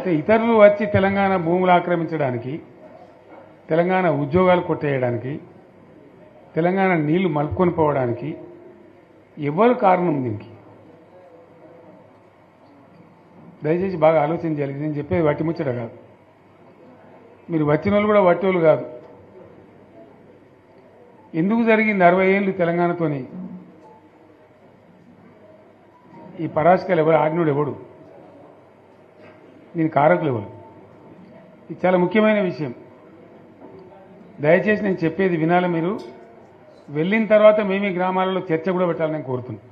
అయితే ఇతరులు వచ్చి తెలంగాణ భూములు ఆక్రమించడానికి తెలంగాణ ఉద్యోగాలు కొట్టేయడానికి తెలంగాణ నీళ్ళు మలుపుకొని పోవడానికి ఎవరు కారణం దీనికి? దయచేసి బాగా ఆలోచన చేయాలి. నేను చెప్పేది వట్టి ముచ్చట కాదు. మీరు వచ్చిన వాళ్ళు కూడా వట్టోళ్ళు కాదు. ఎందుకు జరిగింది అరవై ఏళ్ళు తెలంగాణతోని? ఈ పరాశకాలు ఎవరు ఆజ్ఞుడు ఎవడు? దీని కారకులు ఎవరు ఇది చాలా ముఖ్యమైన విషయం. దయచేసి నేను చెప్పేది వినాలి మీరు. వెళ్ళిన తర్వాత మేము ఈ గ్రామాలలో చర్చ కూడా పెట్టాలని నేను కోరుతున్నాను.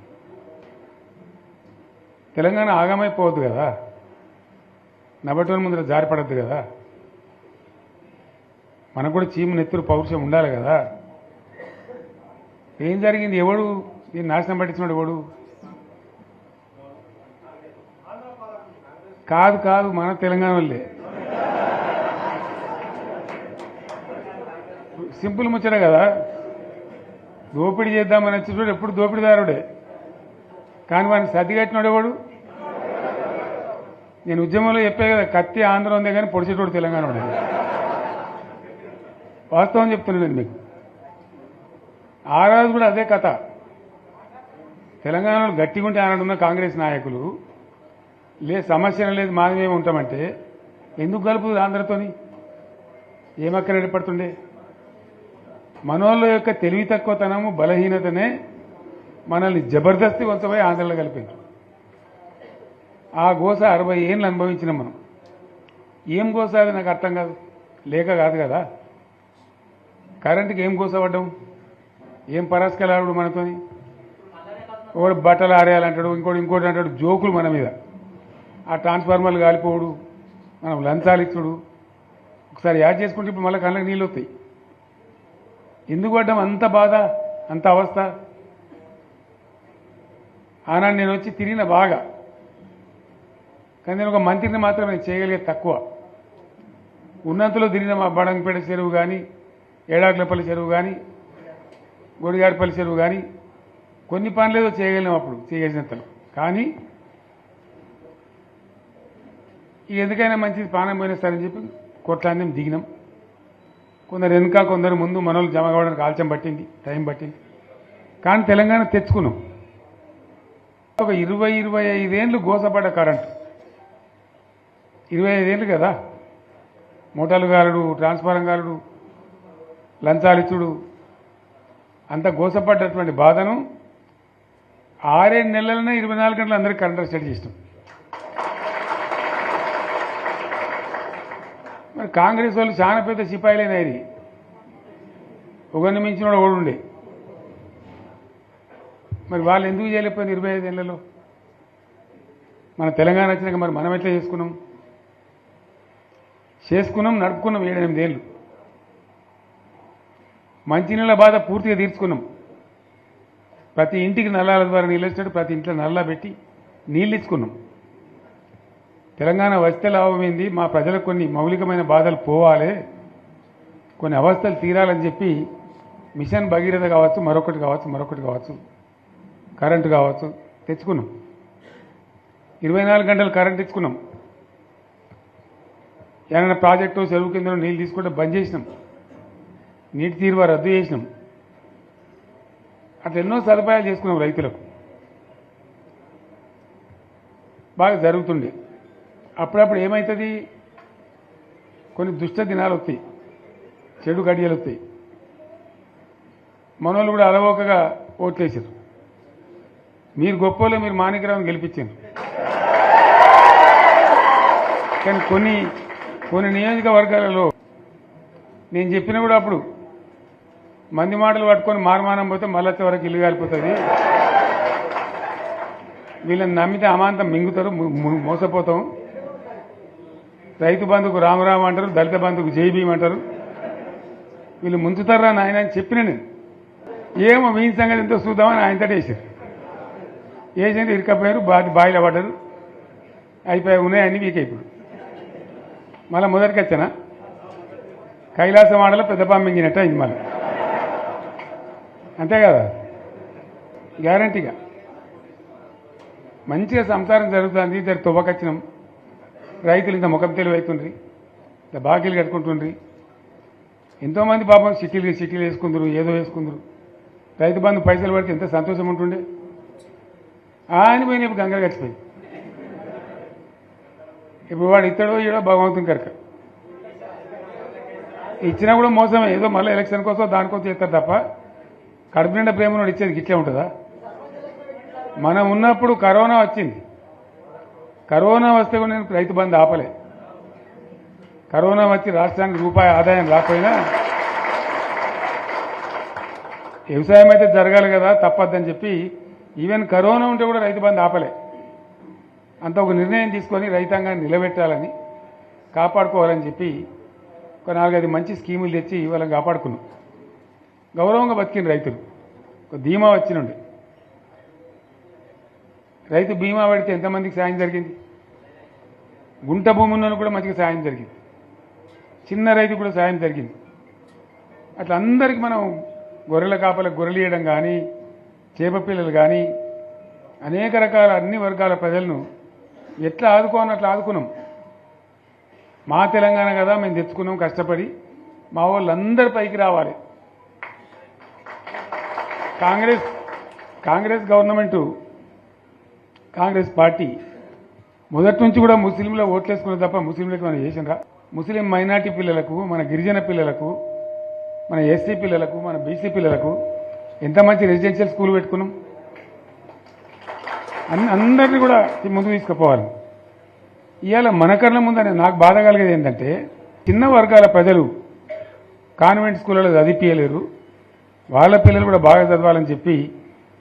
తెలంగాణ ఆగమైపోవద్దు కదా. నబటోని ముందర జారిపడద్దు కదా. మనకు కూడా చీమ నెత్తురు పౌరుషం ఉండాలి కదా. ఏం జరిగింది? ఎవడు? దీన్ని నాశనం పట్టించినాడు ఎవడు? కాదు కాదు మన తెలంగాణ వాళ్ళే. సింపుల్ ముచ్చట కదా. దోపిడీ చేద్దామని వచ్చి చూడు ఎప్పుడు దోపిడీదారుడే. కానీ వాడిని సర్ది కట్టినాడు నేను ఉద్యమంలో చెప్పే కదా కత్తి ఆంధ్ర ఉందే కానీ పొడిచేటోడు తెలంగాణ వాడే. వాస్తవం చెప్తున్నాను మీకు. ఆ రోజు కూడా అదే కథ. తెలంగాణలో గట్టిగా ఉంటే ఆనాడున్న కాంగ్రెస్ నాయకులు లే సమస్య లేదు మాది ఉంటామంటే ఎందుకు కలుపు ఆంధ్రతోని? ఏమక్కడ ఏర్పడుతుండే మనోళ్ళ యొక్క తెలివి తక్కువతనము బలహీనతనే మనల్ని జబర్దస్తి వంచబోయి ఆంధ్రలో కలిపింది. ఆ గోస అరవై ఏళ్ళు అనుభవించినాం మనం. ఏం గోస అది నాకు అర్థం కాదు. లేక కాదు కదా? కరెంటుకి ఏం గోస పడ్డం? ఏం పరాస్కలాడు మనతోని? ఒకడు బట్టలు ఆరేయాలంటాడు ఇంకోటి ఇంకోటి అంటాడు జోకులు మన మీద. ఆ ట్రాన్స్ఫార్మర్లు కాలిపోవడు మనం లంచాలు ఇచ్చుడు. ఒకసారి యాడ్ చేసుకుంటే ఇప్పుడు మళ్ళీ కళ్ళకి నీళ్ళు వస్తాయి. ఎందుకు పడ్డాం అంత బాధ అంత అవస్థ? ఆనాడు నేను వచ్చి తిరిగిన బాగా. కానీ నేను ఒక మంత్రిని మాత్రం నేను చేయగలిగే తక్కువ. ఉన్నంతలో తిరిగిన మా బడంపేట చెరువు కానీ ఏడాకులపల్లి చెరువు కానీ గొడిగాడిపల్లి చెరువు కానీ కొన్ని పనులేదో చేయగలిగినాం అప్పుడు చేయగలిగినంతలో కానీ ఇక ఎందుకైనా మంచిది ప్రాణం పోయినా సరే అని చెప్పి కొట్లాన్ని దిగినాం. కొందరు వెనుక కొందరు ముందు మనోళ్ళు జమ కావడానికి ఆలస్యం పట్టింది టైం పట్టింది. కానీ తెలంగాణ తెచ్చుకున్నాం. ఒక ఇరవై ఇరవై ఐదేళ్ళు గోసపడ్డ కరెంట్. ఇరవై ఐదేళ్ళు కదా? మోటార్లు గారుడు ట్రాన్స్ఫారం గారుడు లంచాలిచ్చుడు అంత గోసపడ్డటువంటి బాధను ఆరేడు నెలలనే ఇరవై నాలుగు గంటలు అందరికీ కరెంట్ సెట్ చేసినాం. కాంగ్రెస్ వాళ్ళు చాలా పెద్ద సిపాయిలైనది ఒకరిని మించిన వాడు ఉండే. మరి వాళ్ళు ఎందుకు చేయలేకపోయింది ఇరవై ఐదు మన తెలంగాణ వచ్చినాక మరి మనం ఎట్లా చేసుకున్నాం? చేసుకున్నాం నడుపుకున్నాం ఏడెనిమిదేళ్ళు మంచినీళ్ళ బాధ పూర్తిగా తీర్చుకున్నాం. ప్రతి ఇంటికి నల్లాల ద్వారా నీళ్ళు వచ్చినట్టు ప్రతి ఇంట్లో నల్లా పెట్టి నీళ్ళు ఇచ్చుకున్నాం. తెలంగాణ వస్తే లాభమైంది మా ప్రజలకు కొన్ని మౌలికమైన బాధలు పోవాలి. కొన్ని అవస్థలు తీరాలని చెప్పి మిషన్ భగీరథ కావచ్చు మరొకటి కావచ్చు మరొకటి కావచ్చు కరెంటు కావచ్చు తెచ్చుకున్నాం. ఇరవై నాలుగు గంటలు కరెంట్ ఇచ్చుకున్నాం ఏమైనా ప్రాజెక్టు చెరువు కింద నీళ్ళు తీసుకుంటే బంద్ చేసినాం. నీటి తీరువ రద్దు చేసినాం. అట్లా ఎన్నో సదుపాయాలు చేసుకున్నాం రైతులకు. బాగా జరుగుతుండే. అప్పుడప్పుడు ఏమవుతుంది కొన్ని దుష్ట దినాలు వస్తాయి. చెడు గడియలు వస్తాయి. మనోళ్ళు కూడా అలవోకగా ఓట్లేసారు మీరు గొప్పలో మీరు మాణికరావుని గెలిపించారు. కానీ కొన్ని కొన్ని నియోజకవర్గాలలో నేను చెప్పిన కూడా అప్పుడు మంది మాటలు పట్టుకొని మారుమానం పోతే మళ్ళీ వరకు ఇల్లు కాలిపోతుంది. వీళ్ళని నమ్మితే అమాంతం మింగుతారు మోసపోతాం. రైతు బంధుకు రామరామ అంటారు దళిత బంధుకు జైభీం అంటారు. వీళ్ళు ముంచుతారా నాయన అని చెప్పిన నేను. ఏమో మీ సంగతి ఎంతో చూద్దామని ఆయనతో వేసారు వేసింది ఇరకపోయారు బాధ బాయిలో పడ్డారు. అయిపోయి ఉన్నాయి అన్ని వీక్ ఇప్పుడు మళ్ళీ మొదటికి వచ్చానా? కైలాసం ఆడలో పెద్ద పంపించినట్టు అయింది మళ్ళీ. అంతే కదా? గ్యారంటీగా. మంచిగా సంసారం జరుగుతుంది ఇద్దరు తువ్వకొచ్చినాం. రైతులు ఇంత ముఖం తెలివి అవుతుండ్రి ఇంత బాకీలు కట్టుకుంటుండ్రి. ఎంతోమంది పాపం సిటీలు సిటీలు వేసుకుందరు ఏదో వేసుకుందరు. రైతు బంధు పైసలు పడితే ఎంత సంతోషం ఉంటుండే. ఆయన పోయిన ఇప్పుడు గంగలు గడిచిపోయి ఇప్పుడు వాడు ఇతడో ఈడో భగవంతుని కనుక. ఇచ్చినా కూడా మోసమే. ఏదో మళ్ళీ ఎలక్షన్ కోసం దానికోసం చేస్తారు తప్ప కడుపు నిండా ప్రేమ ఇచ్చేది ఇట్లే ఉంటుందా? మనం ఉన్నప్పుడు కరోనా వచ్చింది. కరోనా వస్తే కూడా నేను రైతు బంధు ఆపలే. కరోనా వచ్చి రాష్ట్రానికి రూపాయి ఆదాయం రాకపోయినా వ్యవసాయం అయితే జరగాలి కదా తప్పద్దని చెప్పి ఈవెన్ కరోనా ఉంటే కూడా రైతు బంధు ఆపలే. అంత ఒక నిర్ణయం తీసుకొని రైతాంగాన్ని నిలబెట్టాలని కాపాడుకోవాలని చెప్పి ఒక నాలుగైదు మంచి స్కీములు తెచ్చి వాళ్ళని కాపాడుకున్నాం. గౌరవంగా బతికిన రైతులు. ఒక ధీమా వచ్చినుండే. రైతు బీమా పడితే ఎంతమందికి సాయం జరిగింది? గుంట భూమి కూడా మంచిగా సాయం జరిగింది. చిన్న రైతు కూడా సాయం జరిగింది. అట్లా అందరికీ మనం గొర్రెల కాపలకు గొర్రెలు ఇవ్వడం కానీ చేప పిల్లలు కానీ అనేక రకాల అన్ని వర్గాల ప్రజలను ఎట్లా ఆదుకోని అట్లా ఆదుకున్నాం. మా తెలంగాణ కదా మేము తెచ్చుకున్నాం కష్టపడి మా వాళ్ళందరి పైకి రావాలి. కాంగ్రెస్ కాంగ్రెస్ గవర్నమెంటు కాంగ్రెస్ పార్టీ మొదటి నుంచి కూడా ముస్లింల ఓట్లేసుకున్న తప్ప ముస్లింలకు మనం చేసినరా? ముస్లిం మైనార్టీ పిల్లలకు మన గిరిజన పిల్లలకు మన ఎస్సీ పిల్లలకు మన బీసీ పిల్లలకు ఎంత మంచి రెసిడెన్షియల్ స్కూల్ పెట్టుకున్నాం? అందరినీ కూడా ముందుకు తీసుకుపోవాలి. ఇవాళ మన కళ్ళ ముందని నాకు బాధ కలిగేది ఏంటంటే చిన్న వర్గాల ప్రజలు కాన్వెంట్ స్కూళ్ళలో చదివిపించలేరు వాళ్ళ పిల్లలు కూడా బాగా చదవాలని చెప్పి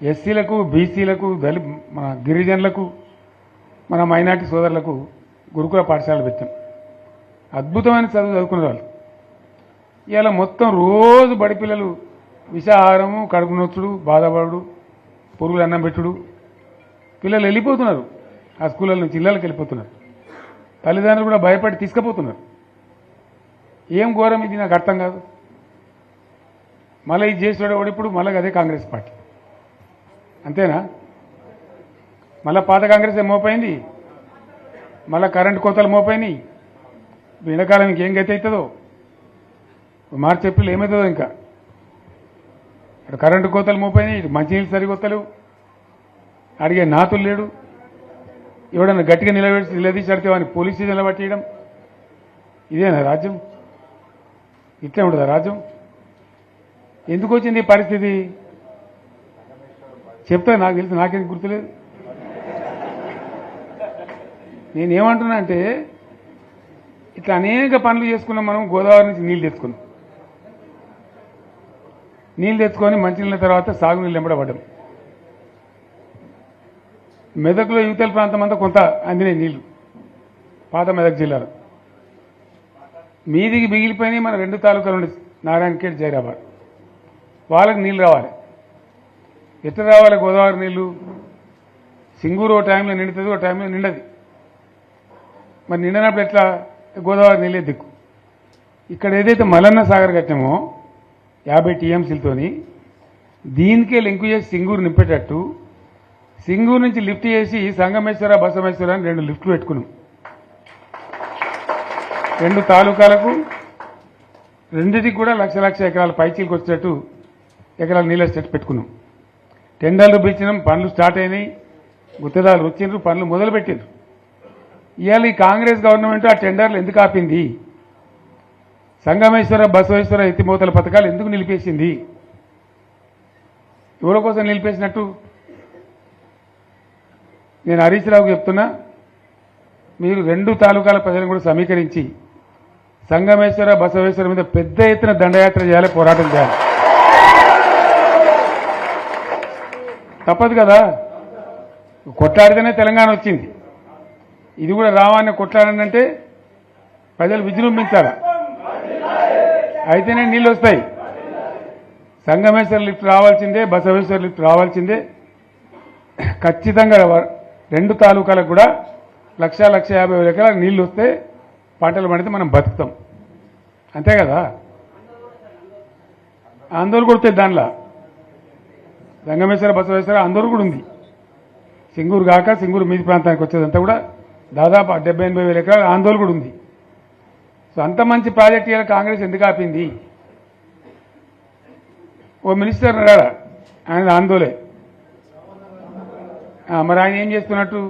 ఎస్సీలకు బీసీలకు దళి మన గిరిజనులకు మన మైనార్టీ సోదరులకు గురుకుల పాఠశాలలు పెట్టాం. అద్భుతమైన చదువు చదువుకునే వాళ్ళు. ఇలా మొత్తం రోజు బడి పిల్లలు విషాహారము కడుపు నొచ్చుడు బాధపడు పురుగులు అన్నం పెట్టుడు. పిల్లలు వెళ్ళిపోతున్నారు. ఆ స్కూళ్ళ నుంచి ఇళ్ళకి వెళ్ళిపోతున్నారు. తల్లిదండ్రులు కూడా భయపడి తీసుకుపోతున్నారు. ఏం ఘోరం ఇది నాకు అర్థం కాదు. మళ్ళీ ఇది చేసేవాడు ఇప్పుడు? మళ్ళీ అదే కాంగ్రెస్ పార్టీ. అంతేనా? మళ్ళీ పాత కాంగ్రెస్ ఏం మోపోయింది మళ్ళీ కరెంటు కోతలు మోపోయినాయి ఇప్పుడు ఎండాకాలం ఇంకేం గతి అవుతుందో? మార్చి ఏప్రిల్ ఏమవుతుందో ఇంకా? ఇటు కరెంటు కోతలు మోపోయినాయి ఇటు మంచినీళ్ళు సరికొత్తలు అడిగే నాతులు లేడు. ఎవడన్నా గట్టిగా నిలబెట్టి నిలదీసి అడితే వాడిని పోలీసు నిలబట్టేయడం ఇదేనా రాజ్యం? ఇట్లే ఉంటుందా రాజ్యం? ఎందుకు వచ్చింది ఈ పరిస్థితి? చెప్తా నాకు తెలిసి నాకేం గుర్తులేదు. నేనేమంటున్నా అంటే ఇట్లా అనేక పనులు చేసుకున్నాం మనం గోదావరి నుంచి నీళ్ళు తెచ్చుకున్నాం. నీళ్ళు తెచ్చుకొని మంచినీళ్ళ తర్వాత సాగునీళ్ళు ఎంబడబడ్డం. మెదక్లో యువతల ప్రాంతం అంతా కొంత అందినాయి నీళ్ళు పాత మెదక్ జిల్లాలో. మీదికి మిగిలిపోయినాయి మన రెండు తాలూకాలు ఉండే నారాయణఖేడ్ జైరాబాద్. వాళ్ళకి నీళ్ళు రావాలి. ఎట్లా రావాలి గోదావరి నీళ్ళు? సింగూరు ఓ టైంలో నిండుతుంది ఓ టైంలో నిండది. మరి నిండినప్పుడు ఎట్లా గోదావరి నీళ్ళే దిక్కు? ఇక్కడ ఏదైతే మలన్న సాగర్ కట్టామో యాభై టీఎంసీలతోని దీనికే లింకు చేసి సింగూరు నింపేటట్టు సింగూరు నుంచి లిఫ్ట్ చేసి సంగమేశ్వర బసమేశ్వర అని రెండు లిఫ్ట్లు పెట్టుకున్నాం. రెండు తాలూకాలకు రెండిటికి కూడా లక్ష లక్ష ఎకరాల పైచీలకు వచ్చేటట్టు ఎకరాల నీళ్ళ సెట్ పెట్టుకున్నాం. టెండర్లు పిలిచినాం పనులు స్టార్ట్ అయినాయి. గుత్తదారులు వచ్చిండ్రు పనులు మొదలు పెట్టిండ్రు ఇవాళ ఈ కాంగ్రెస్ గవర్నమెంట్ ఆ టెండర్లు ఎందుకు ఆపింది? సంగమేశ్వర బసవేశ్వర ఎత్తిమోతల పథకాలు ఎందుకు నిలిపేసింది? ఎవరి కోసం నిలిపేసినట్టు? నేను హరీష్ రావుకు చెప్తున్నా మీరు రెండు తాలూకాల ప్రజలను కూడా సమీకరించి సంగమేశ్వర బసవేశ్వర మీద పెద్ద ఎత్తున దండయాత్ర చేయాలి పోరాటం చేయాలి. తప్పదు కదా. కొట్లాడితేనే తెలంగాణ వచ్చింది. ఇది కూడా రావాన్ని కొట్లాడనంటే ప్రజలు విజృంభించాలి. అయితేనే నీళ్ళు వస్తాయి. సంగమేశ్వర లిఫ్ట్ రావాల్సిందే బసవేశ్వర లిఫ్ట్ రావాల్సిందే. ఖచ్చితంగా రెండు తాలూకాలకు కూడా లక్ష లక్ష యాభై వేల ఎకరాలకు నీళ్ళు వస్తే పంటలు పడితే మనం బతుకుతాం. అంతే కదా? అందరూ కొడుతుంది దానిలో. సంగమేశ్వర బసవేశ్వర అందరూ కూడా ఉంది. సింగూరు కాక సింగూరు మీది ప్రాంతానికి వచ్చేదంతా కూడా దాదాపు డెబ్బై ఎనభై వేల ఎకరాల ఆందోళన కూడా ఉంది. సో అంత మంచి ప్రాజెక్ట్ ఇవాళ కాంగ్రెస్ ఎందుకు ఆపింది? ఓ మినిస్టర్ ఉన్నాడా? ఆయన ఆందోళే. మరి ఆయన ఏం చేస్తున్నట్టు?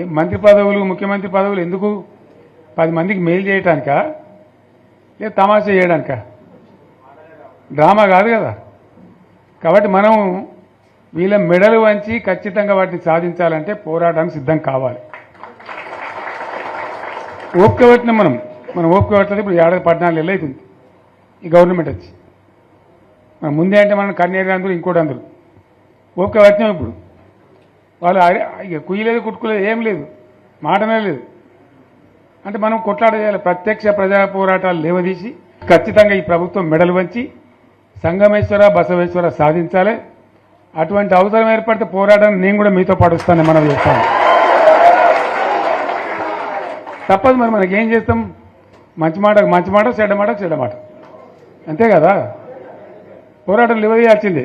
ఏ మంత్రి పదవులు ముఖ్యమంత్రి పదవులు ఎందుకు? పది మందికి మెయిల్ చేయటానికా? లేదా తమాషా చేయడానికా? డ్రామా కాదు కదా. కాబట్టి మనం వీళ్ళ మెడలు వంచి ఖచ్చితంగా వాటిని సాధించాలంటే పోరాటానికి సిద్ధం కావాలి. ఓపిక పట్టినాం మనం మనం ఓపిక పట్టలేదు ఇప్పుడు ఏడాది పద్నాలుగు నెలలు అవుతుంది. ఈ గవర్నమెంట్ వచ్చి. మనం ముందే అంటే మనం కన్నేరు అందరూ ఇంకోటి అందరూ. ఓపిక పట్టినాం ఇప్పుడు. వాళ్ళు ఇక కుయ్యలేదు కుట్టుకోలేదు ఏం లేదు. మాటనే లేదు. అంటే మనం కొట్లాట చేయాలి. ప్రత్యక్ష ప్రజా పోరాటాలు లేవదీసి ఖచ్చితంగా ఈ ప్రభుత్వం మెడలు వంచి సంగమేశ్వర బసవేశ్వర సాధించాలి. అటువంటి అవసరం ఏర్పడితే పోరాటం నేను కూడా మీతో పాటు వస్తానని మనం చెప్తాను తప్పదు మరి మనకి ఏం చేస్తాం? మంచి మాట మంచి మాట చెడ్డ మాట చెడ్డ మాట. అంతే కదా? పోరాటం లేవదీయాల్సిందే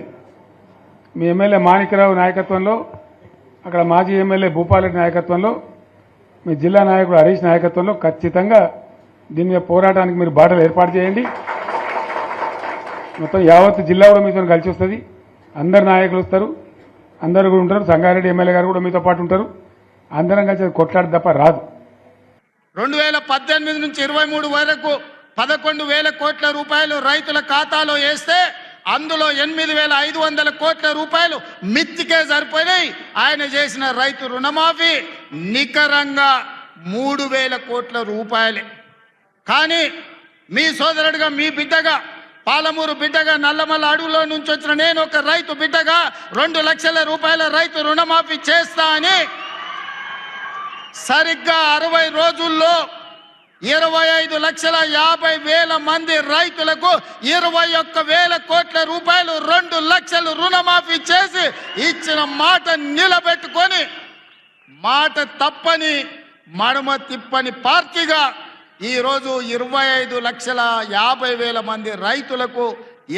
మీ ఎమ్మెల్యే మాణిక్యరావు నాయకత్వంలో అక్కడ మాజీ ఎమ్మెల్యే భూపాలరెడ్డి నాయకత్వంలో మీ జిల్లా నాయకుడు హరీష్ నాయకత్వంలో ఖచ్చితంగా దీని మీద పోరాటానికి మీరు బాటలు ఏర్పాటు చేయండి. మొత్తం యావత్ జిల్లా కూడా మీతో కలిసి వస్తుంది. అందరు నాయకులు వస్తారు. అందరు కూడా ఉంటారు. సంగారెడ్డి ఎమ్మెల్యే గారు కూడా మీతో పాటు ఉంటారు. అందరం కలిసి కొట్లాడి తప్ప రాదు. రెండు వేల పద్దెనిమిది నుంచి ఇరవై మూడు వరకు పదకొండు వేల కోట్ల రూపాయలు రైతుల ఖాతాలో వేస్తే అందులో ఎనిమిది వేల ఐదు వందల కోట్ల రూపాయలు మిత్తికే సరిపోయినాయి. ఆయన చేసిన రైతు రుణమాఫీ నికరంగా మూడు వేల కోట్ల రూపాయలే. కానీ మీ సోదరుడిగా మీ బిడ్డగా పాలమూరు బిడ్డగా నల్లమల్ల అడవులో నుంచి వచ్చిన నేను ఒక రైతు బిడ్డగా రెండు లక్షల రూపాయల రైతు రుణమాఫీ చేస్తా అని సరిగ్గా అరవై రోజుల్లో ఇరవై ఐదు లక్షల యాభై వేల మంది రైతులకు ఇరవై ఒక్క వేల కోట్ల రూపాయలు రెండు లక్షలు రుణమాఫీ చేసి ఇచ్చిన మాట నిలబెట్టుకొని మాట తప్పని మడమ తిప్పని పార్టీగా ఈరోజు ఇరవై ఐదు లక్షల యాభై వేల మంది రైతులకు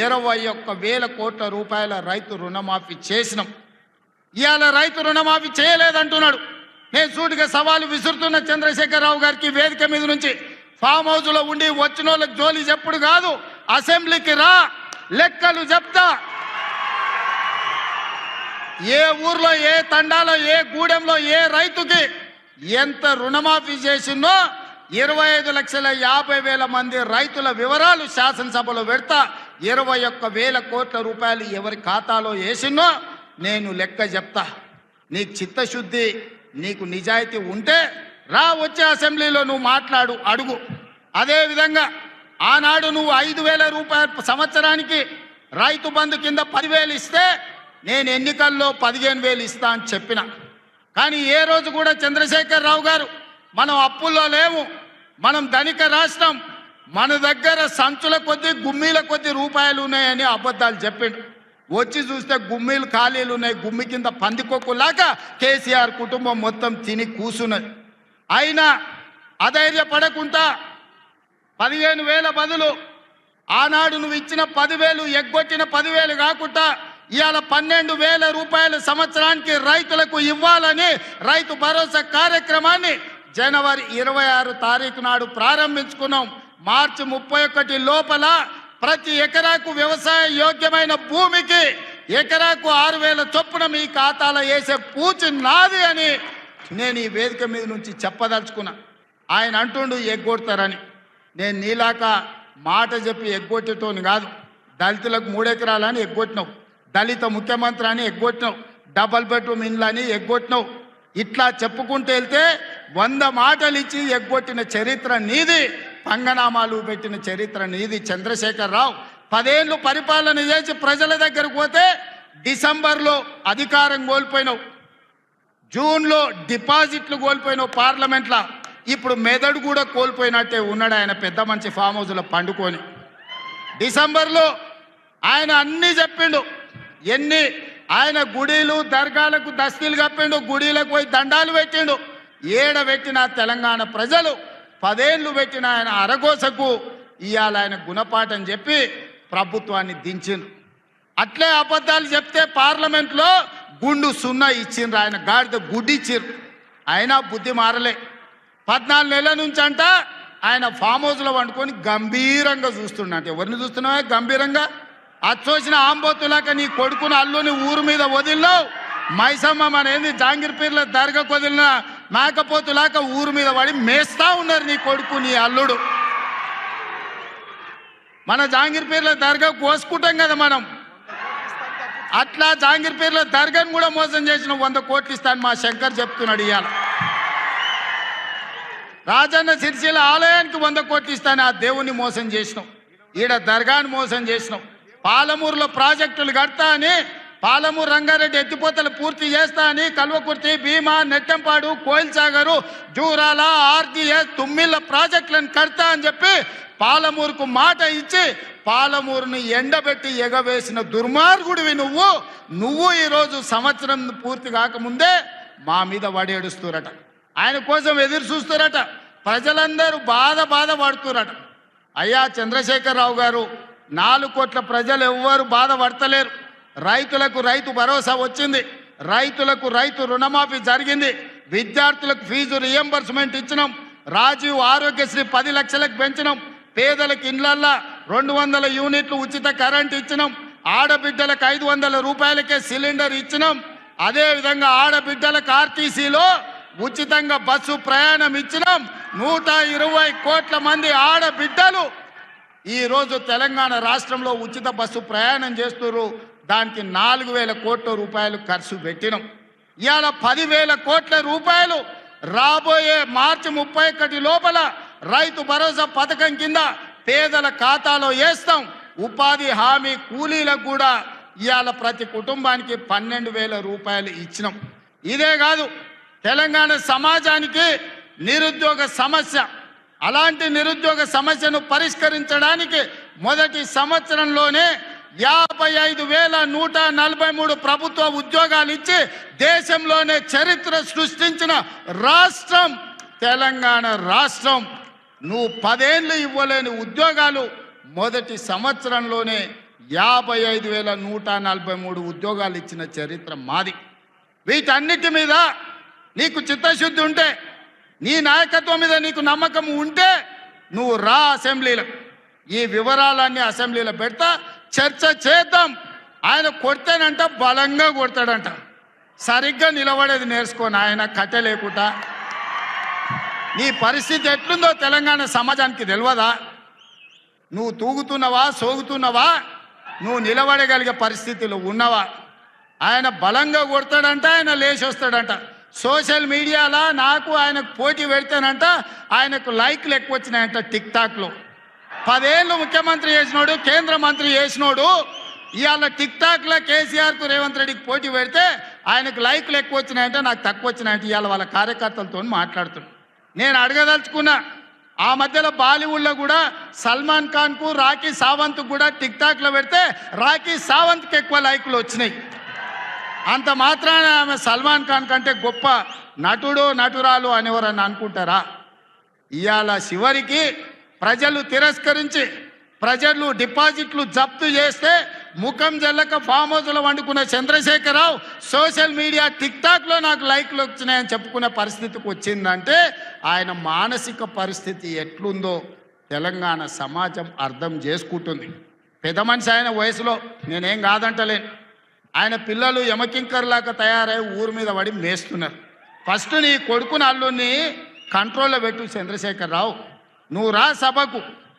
ఇరవై ఒక్క వేల కోట్ల రూపాయల రైతు రుణమాఫీ చేసినాం. ఇవాళ రైతు రుణమాఫీ చేయలేదంటున్నాడు. నేను సూటిగా సవాలు విసురుతున్న చంద్రశేఖరరావు గారికి వేదిక మీద నుంచి ఫామ్ హౌస్లో ఉండి వచ్చిన వాళ్ళకి జోలి చెప్పుడు కాదు అసెంబ్లీకి రా లెక్కలు చెప్తా. ఏ ఊర్లో ఏ తండాలో ఏ గూడెంలో ఏ రైతుకి ఎంత రుణమాఫీ చేసిందో ఇరవై ఐదు లక్షల యాభై వేల మంది రైతుల వివరాలు శాసనసభలో పెడతా ఇరవై ఒక్క వేల కోట్ల రూపాయలు ఎవరి ఖాతాలో వేసినో నేను లెక్క చెప్తా. నీకు చిత్తశుద్ధి నీకు నిజాయితీ ఉంటే రా వచ్చే అసెంబ్లీలో నువ్వు మాట్లాడు అడుగు. అదేవిధంగా ఆనాడు నువ్వు ఐదు వేల రూపాయల సంవత్సరానికి రైతు బంధు కింద పదివేలు ఇస్తే నేను ఎన్నికల్లో పదిహేను వేలు ఇస్తా అని చెప్పిన. కానీ ఏ రోజు కూడా చంద్రశేఖర్ రావు గారు మనం అప్పుల్లో లేవు. మనం ధనిక రాష్ట్రం. మన దగ్గర సంచుల కొద్ది గుమ్మీల కొద్ది రూపాయలు ఉన్నాయని అబద్ధాలు చెప్పిండు వచ్చి చూస్తే గుమ్మీలు ఖాళీలు ఉన్నాయి. గుమ్మి కింద పందికొక్కులాగా కేసీఆర్ కుటుంబం మొత్తం తిని కూసున్నది. అయినా అధైర్యపడకుండా పదిహేను వేల బదులు ఆనాడు నువ్వు ఇచ్చిన పదివేలు ఎగ్గొట్టిన పదివేలు కాకుండా ఇవాళ పన్నెండు వేల రూపాయల సంవత్సరానికి రైతులకు ఇవ్వాలని రైతు భరోసా కార్యక్రమాన్ని జనవరి ఇరవై ఆరు తారీఖు నాడు ప్రారంభించుకున్నాం. మార్చి ముప్పై ఒకటి లోపల ప్రతి ఎకరాకు వ్యవసాయ యోగ్యమైన భూమికి ఎకరాకు ఆరు వేల చొప్పున మీ ఖాతాలో వేసే పూచి నాది అని నేను ఈ వేదిక మీద నుంచి చెప్పదలుచుకున్నా. ఆయన అంటుండు ఎగ్గొడతారని. నేను నీలాక మాట చెప్పి ఎగ్గొట్టేటోని కాదు. దళితులకు మూడెకరాలని ఎగ్గొట్టినావు. దళిత ముఖ్యమంత్రి అని ఎగ్గొట్టినావు. డబల్ బెడ్రూమ్ ఇండ్లు అని ఎగ్గొట్టినావు. ఇట్లా చెప్పుకుంటూ వెళ్తే వంద మాటలు ఇచ్చి ఎగ్గొట్టిన చరిత్ర నీది పంగనామాలు పెట్టిన చరిత్ర నీది చంద్రశేఖరరావు. పదేళ్ళు పరిపాలన చేసి ప్రజల దగ్గరకు పోతే డిసెంబర్లో అధికారం కోల్పోయినావు. జూన్లో డిపాజిట్లు కోల్పోయినావు పార్లమెంట్లో. ఇప్పుడు మెదడు కూడా కోల్పోయినట్టే ఉన్నాడు ఆయన పెద్ద మంచి ఫామ్ హౌస్లో పండుకొని. డిసెంబర్లో ఆయన అన్నీ చెప్పిండు. ఎన్ని? ఆయన గుడిలు దర్గాలకు దస్తీలు కప్పిండు గుడిలకు పోయి దండాలు పెట్టిండు. ఏడబెట్టిన తెలంగాణ ప్రజలు పదేళ్ళు పెట్టిన ఆయన అరగోసకు ఇవాళ ఆయన గుణపాఠం చెప్పి ప్రభుత్వాన్ని దించిండు అట్లే అబద్ధాలు చెప్తే పార్లమెంట్లో గుండు సున్నా ఇచ్చిండ్రు ఆయన గాడిద గుడ్డి ఇచ్చిర్రు అయినా బుద్ధి మారలే. పద్నాలుగు నెలల నుంచి అంట ఆయన ఫామ్ హౌస్లో వండుకొని గంభీరంగా చూస్తుండంట. ఎవరిని చూస్తున్నావా? గంభీరంగా? అచ్చోసిన ఆంబోతులాక నీ కొడుకుని అల్లుని ఊరు మీద వదిలినావు. మైసమ్మ మన ఏంది జాంగిర్పీర్ల దర్గాకు కొదిలిన మేకపోతులాక ఊరు మీద పడి మేస్తా ఉన్నారు నీ కొడుకు నీ అల్లుడు. మన జాంగిర్పీర్ల దర్గా కోసుకుంటాం కదా మనం. అట్లా జాంగిర్పీర్ల దర్గాను కూడా మోసం చేసిన వంద కోట్లు ఇస్తాను మా శంకర్ చెప్తున్నాడు ఇవాళ రాజన్న సిరిసిల ఆలయానికి వంద కోట్లు ఇస్తాను ఆ దేవుణ్ణి మోసం చేసినాం. ఈడ దర్గాను మోసం చేసినాం. పాలమూరులో ప్రాజెక్టులు కడతా అని పాలమూరు రంగారెడ్డి ఎత్తిపోతలు పూర్తి చేస్తా అని కల్వకుర్తి భీమా నెట్టంపాడు కోయిల్ సాగరు జూరాల ఆర్టీఎస్ తుమ్మిళ్ళ ప్రాజెక్టులను కడతా అని చెప్పి పాలమూరుకు మాట ఇచ్చి పాలమూరుని ఎండబెట్టి ఎగవేసిన దుర్మార్గుడివి నువ్వు. నువ్వు ఈరోజు సంవత్సరం పూర్తి కాకముందే మా మీద వడేడుస్తురట ఆయన కోసం ఎదురు చూస్తురట. ప్రజలందరూ బాధ బాధ పడుతురట. అయ్యా చంద్రశేఖరరావు గారు నాలుగు కోట్ల ప్రజలు ఎవ్వరు బాధపడతలేరు. రైతులకు రైతు భరోసా వచ్చింది. రైతులకు రైతు రుణమాఫీ జరిగింది. విద్యార్థులకు ఫీజు రియంబర్స్మెంట్ ఇచ్చినాం. రాజీవ్ ఆరోగ్యశ్రీ పది లక్షలకు పెంచినాం. పేదలకు ఇండ్లల్లా రెండు వందల యూనిట్లు ఉచిత కరెంట్ ఇచ్చినాం. ఆడబిడ్డలకు ఐదు వందల రూపాయలకే సిలిండర్ ఇచ్చినాం. అదేవిధంగా ఆడబిడ్డలకు ఆర్టీసీలో ఉచితంగా బస్సు ప్రయాణం ఇచ్చినాం. నూట ఇరవై కోట్ల మంది ఆడబిడ్డలు ఈరోజు తెలంగాణ రాష్ట్రంలో ఉచిత బస్సు ప్రయాణం చేస్తున్నారు. దానికి నాలుగు వేల కోట్ల రూపాయలు ఖర్చు పెట్టినాం. ఇవాళ పదివేల కోట్ల రూపాయలు రాబోయే మార్చి ముప్పై ఒకటి లోపల రైతు భరోసా పథకం కింద పేదల ఖాతాలో వేస్తాం. ఉపాధి హామీ కూలీలకు కూడా ఇవాళ ప్రతి కుటుంబానికి పన్నెండు వేల రూపాయలు ఇచ్చినాం. ఇదే కాదు తెలంగాణ సమాజానికి నిరుద్యోగ సమస్య. అలాంటి నిరుద్యోగ సమస్యను పరిష్కరించడానికి మొదటి సంవత్సరంలోనే యాభై ఐదు వేల నూట నలభై మూడు ప్రభుత్వ ఉద్యోగాలు ఇచ్చి దేశంలోనే చరిత్ర సృష్టించిన రాష్ట్రం తెలంగాణ రాష్ట్రం. నువ్వు పదేళ్ళు ఇవ్వలేని ఉద్యోగాలు మొదటి సంవత్సరంలోనే యాభై ఐదు వేల నూట నలభై మూడు ఉద్యోగాలు ఇచ్చిన చరిత్ర మాది. వీటన్నిటి మీద నీకు చిత్తశుద్ధి ఉంటే నీ నాయకత్వం మీద నీకు నమ్మకం ఉంటే నువ్వు రా అసెంబ్లీలో. ఈ వివరాలన్నీ అసెంబ్లీలో పెడతా చర్చ చేద్దాం. ఆయన కొడితేనంట బలంగా కొడతాడంట. సరిగ్గా నిలబడేది నేర్చుకోని ఆయన కట్టె లేకుండా. నీ పరిస్థితి ఎట్లుందో తెలంగాణ సమాజానికి తెలియదా నువ్వు తూగుతున్నవా సోగుతున్నవా? నువ్వు నిలబడగలిగే పరిస్థితిలో ఉన్నవా? ఆయన బలంగా కొడతాడంట ఆయన లేచి వస్తాడంట. సోషల్ మీడియాలో నాకు ఆయనకు పోటీ పెడితేనంట ఆయనకు లైక్లు ఎక్కువ వచ్చినాయంట టిక్ టాక్లో. పదేళ్ళు ముఖ్యమంత్రి చేసినోడు కేంద్ర మంత్రి చేసినోడు ఇవాళ టిక్ టాక్లో కేసీఆర్కు రేవంత్ రెడ్డికి పోటీ పెడితే ఆయనకు లైక్లు ఎక్కువ వచ్చినాయంటే నాకు తక్కువ వచ్చినాయంటే ఇవాళ వాళ్ళ కార్యకర్తలతో మాట్లాడుతున్నాను నేను అడగదలుచుకున్నా ఆ మధ్యలో బాలీవుడ్లో కూడా సల్మాన్ ఖాన్కు రాఖీ సావంత్ కూడా టిక్ టాక్లో పెడితే రాఖీ సావంత్కి ఎక్కువ లైకులు వచ్చినాయి. అంత మాత్రాన ఆమె సల్మాన్ ఖాన్ కంటే గొప్ప నటుడు నటురాలు అనేవారని అనుకుంటారా? ఇవాళ చివరికి ప్రజలు తిరస్కరించి ప్రజలు డిపాజిట్లు జప్తు చేస్తే ముఖం జల్లక ఫామ్ హౌస్లో వండుకున్న చంద్రశేఖరరావు సోషల్ మీడియా టిక్టాక్లో నాకు లైక్లు వచ్చినాయని చెప్పుకునే పరిస్థితికి వచ్చిందంటే ఆయన మానసిక పరిస్థితి ఎట్లుందో తెలంగాణ సమాజం అర్థం చేసుకుంటుంది. పెద్ద మనిషి ఆయన వయసులో నేనేం కాదంటలేను. ఆయన పిల్లలు యమకింకర్లాగా తయారై ఊరి మీద పడి మేస్తున్నారు. ఫస్ట్ నీ కొడుకుని అల్లుని కంట్రోల్లో పెట్టు చంద్రశేఖరరావు. నువ్వు రా సభకు